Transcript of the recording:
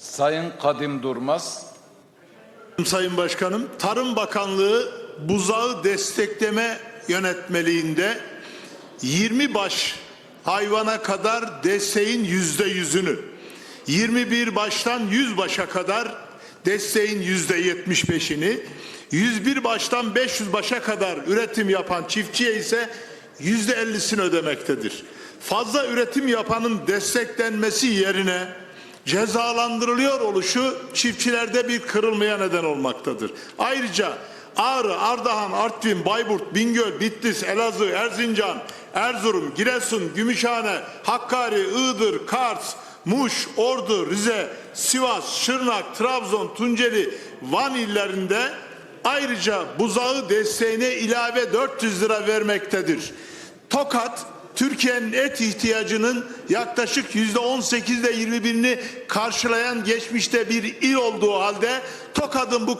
Sayın Kadim Durmaz, Sayın Başkanım, Tarım Bakanlığı buzağı destekleme yönetmeliğinde 20 baş hayvana kadar desteğin yüzde yüzünü, 21 baştan 100 başa kadar desteğin yüzde 75'ini, 101 baştan 500 başa kadar üretim yapan çiftçiye ise yüzde 50'sini ödemektedir. Fazla üretim yapanın desteklenmesi yerine cezalandırılıyor oluşu çiftçilerde bir kırılmaya neden olmaktadır. Ayrıca Ağrı, Ardahan, Artvin, Bayburt, Bingöl, Bitlis, Elazığ, Erzincan, Erzurum, Giresun, Gümüşhane, Hakkari, Iğdır, Kars, Muş, Ordu, Rize, Sivas, Şırnak, Trabzon, Tunceli, Van illerinde ayrıca buzağı desteğine ilave 400 lira vermektedir. Tokat Türkiye'nin et ihtiyacının yaklaşık yüzde 18 ile 21'ini karşılayan geçmişte bir il olduğu halde Tokat'ın bu